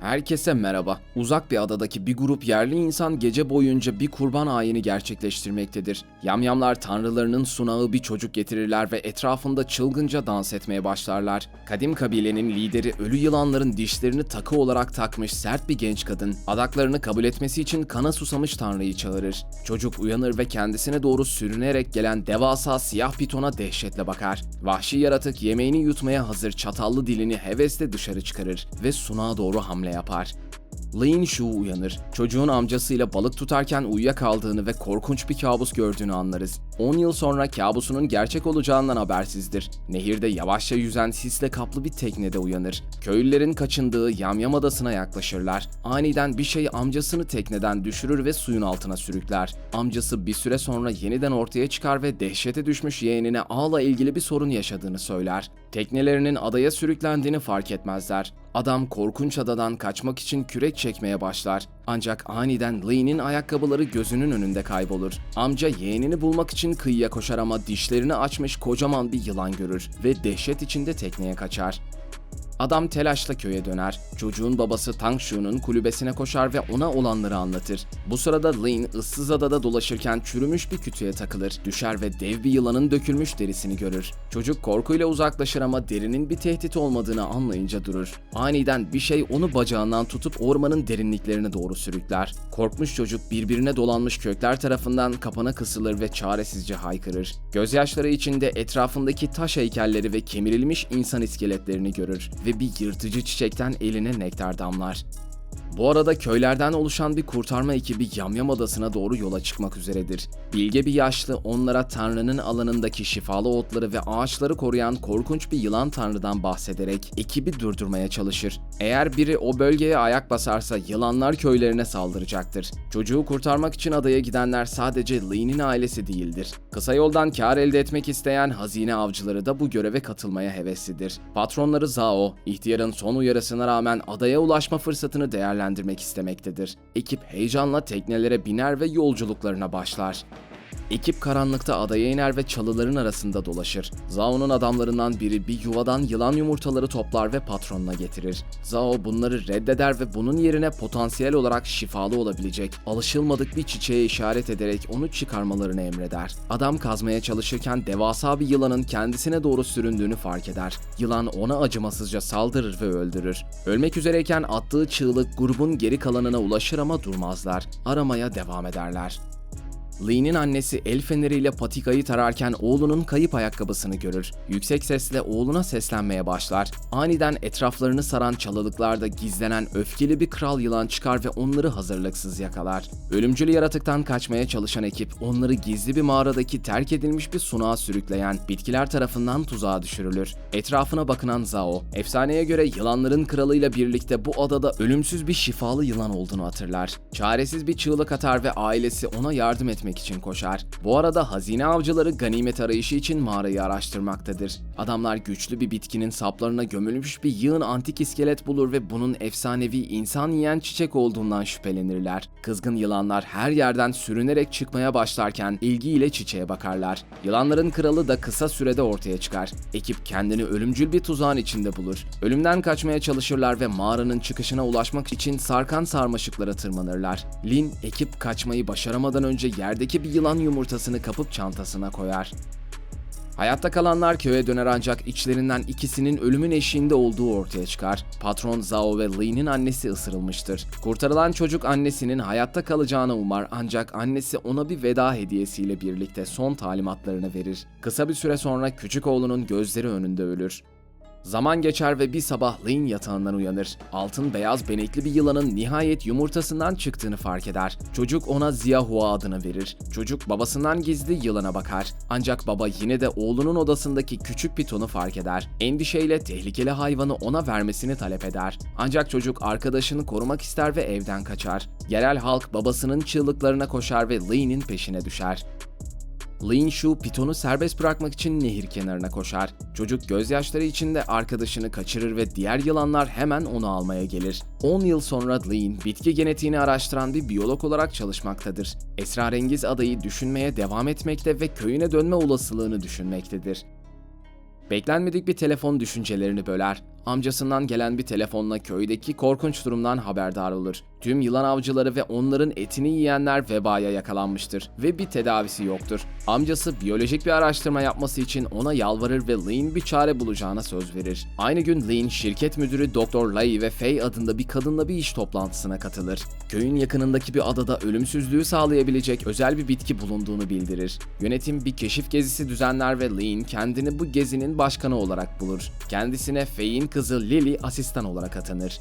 Herkese merhaba. Uzak bir adadaki bir grup yerli insan gece boyunca bir kurban ayini gerçekleştirmektedir. Yamyamlar tanrılarının sunağı bir çocuk getirirler ve etrafında çılgınca dans etmeye başlarlar. Kadim kabilenin lideri ölü yılanların dişlerini takı olarak takmış sert bir genç kadın, adaklarını kabul etmesi için kana susamış tanrıyı çağırır. Çocuk uyanır ve kendisine doğru sürünerek gelen devasa siyah pitona dehşetle bakar. Vahşi yaratık yemeğini yutmaya hazır çatallı dilini hevesle dışarı çıkarır ve sunağa doğru hamle yapar. Lin Shu uyanır. Çocuğun amcasıyla balık tutarken uyuyakaldığını ve korkunç bir kabus gördüğünü anlarız. 10 yıl sonra kabusunun gerçek olacağından habersizdir. Nehirde yavaşça yüzen sisle kaplı bir teknede uyanır. Köylülerin kaçındığı Yamyam Adası'na yaklaşırlar. Aniden bir şey amcasını tekneden düşürür ve suyun altına sürükler. Amcası bir süre sonra yeniden ortaya çıkar ve dehşete düşmüş yeğenine ağla ilgili bir sorun yaşadığını söyler. Teknelerinin adaya sürüklendiğini fark etmezler. Adam korkunç adadan kaçmak için kürek çekmeye başlar. Ancak aniden Lee'nin ayakkabıları gözünün önünde kaybolur. Amca yeğenini bulmak için kıyıya koşar ama dişlerini açmış kocaman bir yılan görür ve dehşet içinde tekneye kaçar. Adam telaşla köye döner. Çocuğun babası Tang Shu'nun kulübesine koşar ve ona olanları anlatır. Bu sırada Lin ıssız adada dolaşırken çürümüş bir kütüğe takılır. Düşer ve dev bir yılanın dökülmüş derisini görür. Çocuk korkuyla uzaklaşır ama derinin bir tehdit olmadığını anlayınca durur. Aniden bir şey onu bacağından tutup ormanın derinliklerine doğru sürükler. Korkmuş çocuk birbirine dolanmış kökler tarafından kapana kısılır ve çaresizce haykırır. Gözyaşları içinde etrafındaki taş heykelleri ve kemirilmiş insan iskeletlerini görür ve bir yırtıcı çiçekten eline nektar damlar. Bu arada köylerden oluşan bir kurtarma ekibi Yamyam Adası'na doğru yola çıkmak üzeredir. Bilge bir yaşlı onlara Tanrı'nın alanındaki şifalı otları ve ağaçları koruyan korkunç bir yılan tanrıdan bahsederek ekibi durdurmaya çalışır. Eğer biri o bölgeye ayak basarsa yılanlar köylerine saldıracaktır. Çocuğu kurtarmak için adaya gidenler sadece Lee'nin ailesi değildir. Kısa yoldan kar elde etmek isteyen hazine avcıları da bu göreve katılmaya heveslidir. Patronları Zhao, ihtiyarın son uyarısına rağmen adaya ulaşma fırsatını değerlendirmek istemektedir. Ekip heyecanla teknelere biner ve yolculuklarına başlar. Ekip karanlıkta adaya iner ve çalıların arasında dolaşır. Zao'nun adamlarından biri bir yuvadan yılan yumurtaları toplar ve patronuna getirir. Zao bunları reddeder ve bunun yerine potansiyel olarak şifalı olabilecek, alışılmadık bir çiçeğe işaret ederek onu çıkarmalarını emreder. Adam kazmaya çalışırken devasa bir yılanın kendisine doğru süründüğünü fark eder. Yılan ona acımasızca saldırır ve öldürür. Ölmek üzereyken attığı çığlık grubun geri kalanına ulaşır ama durmazlar. Aramaya devam ederler. Lee'nin annesi el feneriyle patikayı tararken oğlunun kayıp ayakkabısını görür. Yüksek sesle oğluna seslenmeye başlar. Aniden etraflarını saran çalılıklarda gizlenen öfkeli bir kral yılan çıkar ve onları hazırlıksız yakalar. Ölümcül yaratıktan kaçmaya çalışan ekip onları gizli bir mağaradaki terk edilmiş bir sunağa sürükleyen bitkiler tarafından tuzağa düşürülür. Etrafına bakınan Zao, efsaneye göre yılanların kralıyla birlikte bu adada ölümsüz bir şifalı yılan olduğunu hatırlar. Çaresiz bir çığlık atar ve ailesi ona yardım etmek için koşar. Bu arada hazine avcıları ganimet arayışı için mağarayı araştırmaktadır. Adamlar güçlü bir bitkinin saplarına gömülmüş bir yığın antik iskelet bulur ve bunun efsanevi insan yiyen çiçek olduğundan şüphelenirler. Kızgın yılanlar her yerden sürünerek çıkmaya başlarken ilgiyle çiçeğe bakarlar. Yılanların kralı da kısa sürede ortaya çıkar. Ekip kendini ölümcül bir tuzağın içinde bulur. Ölümden kaçmaya çalışırlar ve mağaranın çıkışına ulaşmak için sarkan sarmaşıklara tırmanırlar. Lin ekip kaçmayı başaramadan önce yerdeki bir yılan yumurtasını kapıp çantasına koyar. Hayatta kalanlar köye döner ancak içlerinden ikisinin ölümün eşiğinde olduğu ortaya çıkar. Patron Zhao ve Lee'nin annesi ısırılmıştır. Kurtarılan çocuk annesinin hayatta kalacağını umar ancak annesi ona bir veda hediyesiyle birlikte son talimatlarını verir. Kısa bir süre sonra küçük oğlunun gözleri önünde ölür. Zaman geçer ve bir sabah Lin yatağından uyanır. Altın beyaz benekli bir yılanın nihayet yumurtasından çıktığını fark eder. Çocuk ona Ziyahua adını verir. Çocuk babasından gizli yılana bakar. Ancak baba yine de oğlunun odasındaki küçük pitonu fark eder. Endişeyle tehlikeli hayvanı ona vermesini talep eder. Ancak çocuk arkadaşını korumak ister ve evden kaçar. Yerel halk babasının çığlıklarına koşar ve Lin'in peşine düşer. Lin Shu pitonu serbest bırakmak için nehir kenarına koşar. Çocuk gözyaşları içinde arkadaşını kaçırır ve diğer yılanlar hemen onu almaya gelir. 10 yıl sonra Lin, bitki genetiğini araştıran bir biyolog olarak çalışmaktadır. Esrarengiz adayı düşünmeye devam etmekte ve köyüne dönme olasılığını düşünmektedir. Beklenmedik bir telefon düşüncelerini böler. Amcasından gelen bir telefonla köydeki korkunç durumdan haberdar olur. Tüm yılan avcıları ve onların etini yiyenler vebaya yakalanmıştır ve bir tedavisi yoktur. Amcası biyolojik bir araştırma yapması için ona yalvarır ve Lin bir çare bulacağına söz verir. Aynı gün Lin şirket müdürü Dr. Lai ve Faye adında bir kadınla bir iş toplantısına katılır. Köyün yakınındaki bir adada ölümsüzlüğü sağlayabilecek özel bir bitki bulunduğunu bildirir. Yönetim bir keşif gezisi düzenler ve Lin kendini bu gezinin başkanı olarak bulur. Kendisine Faye'in kızı Lily asistan olarak atanır.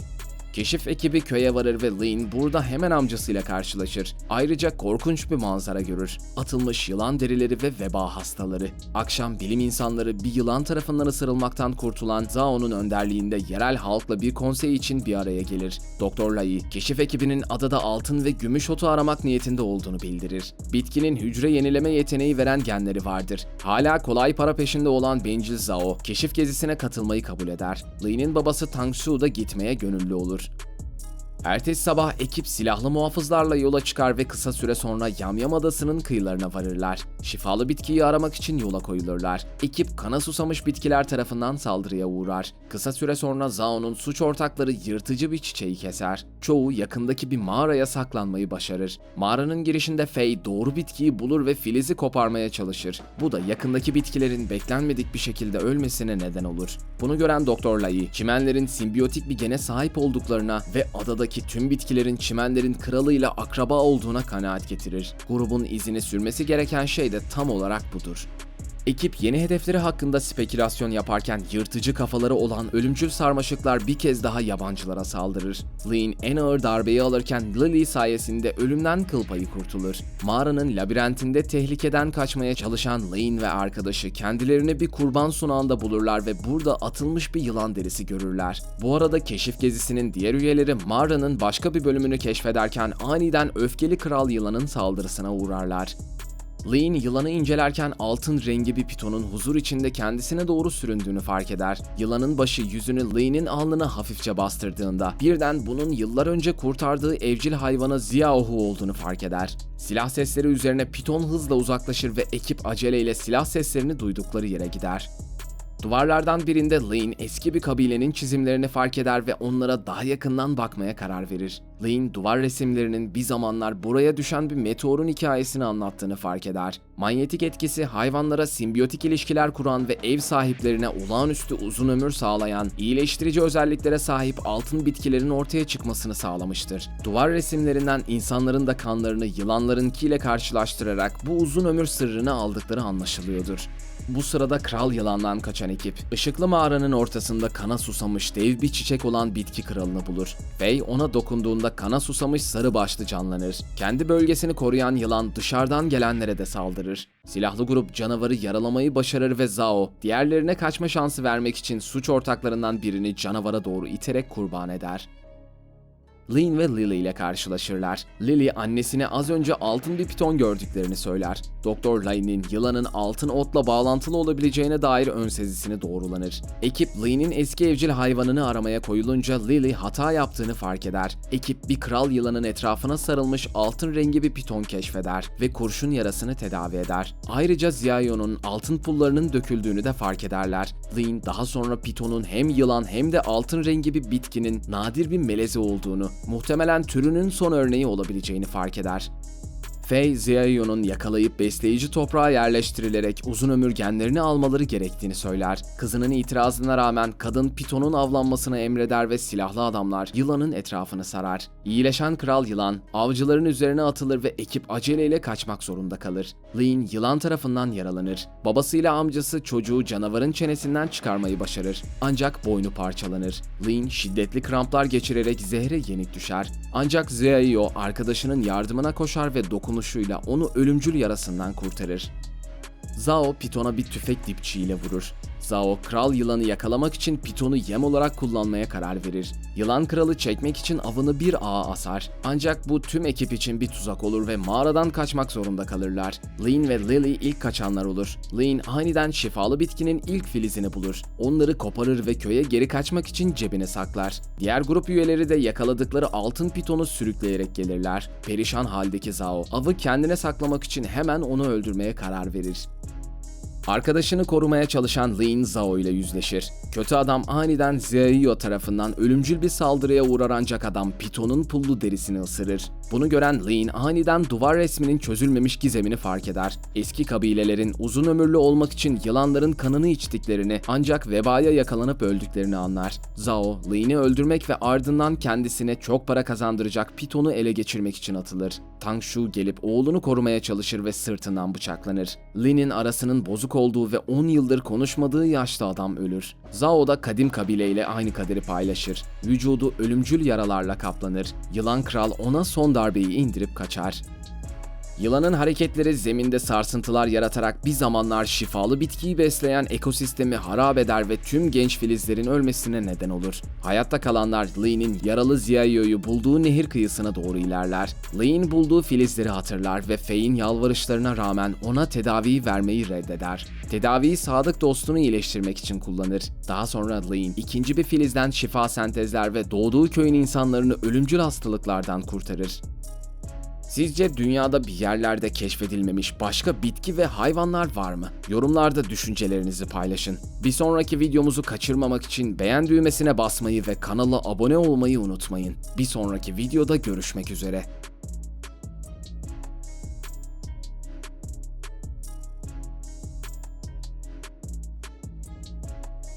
Keşif ekibi köye varır ve Lin burada hemen amcasıyla karşılaşır. Ayrıca korkunç bir manzara görür. Atılmış yılan derileri ve veba hastaları. Akşam bilim insanları bir yılan tarafından ısırılmaktan kurtulan Zao'nun önderliğinde yerel halkla bir konsey için bir araya gelir. Doktor Lai, keşif ekibinin adada altın ve gümüş otu aramak niyetinde olduğunu bildirir. Bitkinin hücre yenileme yeteneği veren genleri vardır. Hala kolay para peşinde olan bencil Zao, keşif gezisine katılmayı kabul eder. Li'nin babası Tang Su da gitmeye gönüllü olur. Ertesi sabah ekip silahlı muhafızlarla yola çıkar ve kısa süre sonra Yamyam Adası'nın kıyılarına varırlar. Şifalı bitkiyi aramak için yola koyulurlar. Ekip kana susamış bitkiler tarafından saldırıya uğrar. Kısa süre sonra Zao'nun suç ortakları yırtıcı bir çiçeği keser. Çoğu yakındaki bir mağaraya saklanmayı başarır. Mağaranın girişinde Fei doğru bitkiyi bulur ve filizi koparmaya çalışır. Bu da yakındaki bitkilerin beklenmedik bir şekilde ölmesine neden olur. Bunu gören Doktor Lai, çimenlerin simbiyotik bir gene sahip olduklarına ve adadaki tüm bitkilerin çimenlerin kralıyla akraba olduğuna kanaat getirir. Grubun izini sürmesi gereken şey de tam olarak budur. Ekip yeni hedefleri hakkında spekülasyon yaparken yırtıcı kafaları olan ölümcül sarmaşıklar bir kez daha yabancılara saldırır. Lin en ağır darbeyi alırken Lily sayesinde ölümden kıl payı kurtulur. Mağaranın labirentinde tehlikeden kaçmaya çalışan Lin ve arkadaşı kendilerini bir kurban sunağında bulurlar ve burada atılmış bir yılan derisi görürler. Bu arada keşif gezisinin diğer üyeleri mağaranın başka bir bölümünü keşfederken aniden öfkeli kral yılanın saldırısına uğrarlar. Lin yılanı incelerken altın rengi bir pitonun huzur içinde kendisine doğru süründüğünü fark eder. Yılanın başı yüzünü Lin'in alnına hafifçe bastırdığında birden bunun yıllar önce kurtardığı evcil hayvanı Ziaohu olduğunu fark eder. Silah sesleri üzerine piton hızla uzaklaşır ve ekip aceleyle silah seslerini duydukları yere gider. Duvarlardan birinde Lane eski bir kabilenin çizimlerini fark eder ve onlara daha yakından bakmaya karar verir. Lane duvar resimlerinin bir zamanlar buraya düşen bir meteorun hikayesini anlattığını fark eder. Manyetik etkisi hayvanlara simbiyotik ilişkiler kuran ve ev sahiplerine olağanüstü uzun ömür sağlayan, iyileştirici özelliklere sahip altın bitkilerin ortaya çıkmasını sağlamıştır. Duvar resimlerinden insanların da kanlarını yılanlarınkiyle karşılaştırarak bu uzun ömür sırrını aldıkları anlaşılıyordur. Bu sırada kral yılandan kaçan ekip, ışıklı mağaranın ortasında kana susamış dev bir çiçek olan bitki kralını bulur. Fey ona dokunduğunda kana susamış sarı başlı canlanır. Kendi bölgesini koruyan yılan dışarıdan gelenlere de saldırır. Silahlı grup canavarı yaralamayı başarır ve Zao, diğerlerine kaçma şansı vermek için suç ortaklarından birini canavara doğru iterek kurban eder. Lin ve Lily ile karşılaşırlar. Lily annesine az önce altın bir piton gördüklerini söyler. Doktor Line'in yılanın altın otla bağlantılı olabileceğine dair ön sezisini doğrulanır. Ekip Line'in eski evcil hayvanını aramaya koyulunca Lily hata yaptığını fark eder. Ekip bir kral yılanın etrafına sarılmış altın rengi bir piton keşfeder ve kurşun yarasını tedavi eder. Ayrıca Ziayo'nun altın pullarının döküldüğünü de fark ederler. Lin daha sonra pitonun hem yılan hem de altın rengi bir bitkinin nadir bir melezi olduğunu, muhtemelen türünün son örneği olabileceğini fark eder. Fei, Ziayo'nun yakalayıp besleyici toprağa yerleştirilerek uzun ömür genlerini almaları gerektiğini söyler. Kızının itirazına rağmen kadın Piton'un avlanmasını emreder ve silahlı adamlar yılanın etrafını sarar. İyileşen kral yılan, avcıların üzerine atılır ve ekip aceleyle kaçmak zorunda kalır. Lin yılan tarafından yaralanır. Babasıyla amcası çocuğu canavarın çenesinden çıkarmayı başarır. Ancak boynu parçalanır. Lin şiddetli kramplar geçirerek zehre yenik düşer. Ancak Ziayo arkadaşının yardımına koşar ve dokunuşuyla onu ölümcül yarasından kurtarır. Zao Piton'a bir tüfek dipçiyle vurur. Zao kral yılanı yakalamak için Piton'u yem olarak kullanmaya karar verir. Yılan kralı çekmek için avını bir ağa asar. Ancak bu tüm ekip için bir tuzak olur ve mağaradan kaçmak zorunda kalırlar. Lin ve Lily ilk kaçanlar olur. Lin aniden şifalı bitkinin ilk filizini bulur. Onları koparır ve köye geri kaçmak için cebine saklar. Diğer grup üyeleri de yakaladıkları altın pitonu sürükleyerek gelirler. Perişan haldeki Zao avı kendine saklamak için hemen onu öldürmeye karar verir. Arkadaşını korumaya çalışan Lin Zhao ile yüzleşir. Kötü adam aniden Ziaio tarafından ölümcül bir saldırıya uğrar ancak adam Piton'un pullu derisini ısırır. Bunu gören Lin aniden duvar resminin çözülmemiş gizemini fark eder. Eski kabilelerin uzun ömürlü olmak için yılanların kanını içtiklerini ancak vebaya yakalanıp öldüklerini anlar. Zhao, Lin'i öldürmek ve ardından kendisine çok para kazandıracak Piton'u ele geçirmek için atılır. Tang Shu gelip oğlunu korumaya çalışır ve sırtından bıçaklanır. Lin'in arasının bozuk olduğu ve 10 yıldır konuşmadığı yaşlı adam ölür. Zhao da kadim kabileyle aynı kaderi paylaşır. Vücudu ölümcül yaralarla kaplanır. Yılan Kral ona son darbeyi indirip kaçar. Yılanın hareketleri zeminde sarsıntılar yaratarak bir zamanlar şifalı bitkiyi besleyen ekosistemi harap eder ve tüm genç filizlerin ölmesine neden olur. Hayatta kalanlar Lee'nin yaralı Ziaio'yu bulduğu nehir kıyısına doğru ilerler. Lee'in bulduğu filizleri hatırlar ve Faye'in yalvarışlarına rağmen ona tedaviyi vermeyi reddeder. Tedaviyi sadık dostunu iyileştirmek için kullanır. Daha sonra Lee'in ikinci bir filizden şifa sentezler ve doğduğu köyün insanlarını ölümcül hastalıklardan kurtarır. Sizce dünyada bir yerlerde keşfedilmemiş başka bitki ve hayvanlar var mı? Yorumlarda düşüncelerinizi paylaşın. Bir sonraki videomuzu kaçırmamak için beğen düğmesine basmayı ve kanala abone olmayı unutmayın. Bir sonraki videoda görüşmek üzere.